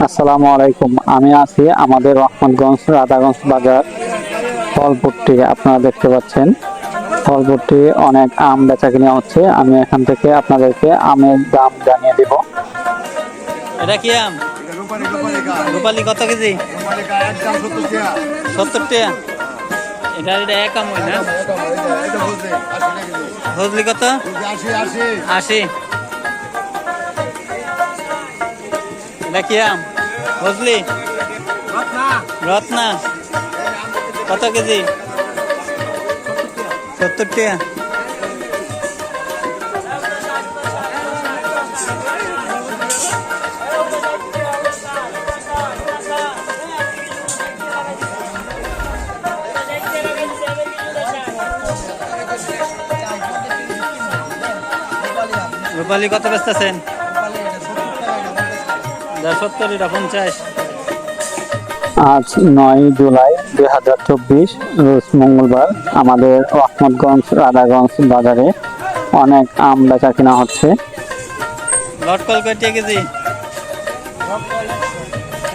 আসসালামু আলাইকুম। আমি আছি আমাদের রহমতগঞ্জ রাধাগঞ্জ বাজার ফলপুরটি আপনারা দেখতে পাচ্ছেন ফলপুরটি অনেক আম বেচা কিনা হচ্ছে। আমি এখান থেকে আপনাদেরকে আমের দাম জানিয়ে দেব। এটা কি আম? রূপালি রূপালি গাছ রূপালি কত কেজি? সত্তর টাকা। এটা এটা এক আম হয় না? ফজলি কত? আশি। আশি আম? ফজলি রত্না। কত কেজি? সত্তর টাকা। রূপালি কত বেচতেছেন সত্তর এটা পঞ্চাশ। আজ নয় জুলাই দুই হাজার চব্বিশ রোজ মঙ্গলবার আমাদের রহমতগঞ্জ রাধাগঞ্জ বাজারে অনেক আম বেচা কেনা হচ্ছে। লটকল কয় টাকা কেজি?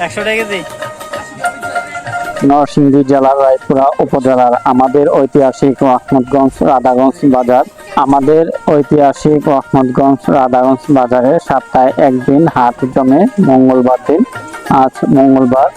একশো টাকা কেজি? নরসিংদী জেলার রায়পুরা উপজেলার আমাদের ঐতিহাসিক রহমতগঞ্জ রাধাগঞ্জ বাজার। আমাদের ঐতিহাসিক রহমতগঞ্জ রাধাগঞ্জ বাজারে সপ্তাহে একদিন হাট জমে মঙ্গলবার দিন। আজ মঙ্গলবার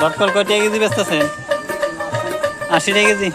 লটকল কয় টাকা কেজি বেচতেছেন? আশি টাকা কেজি?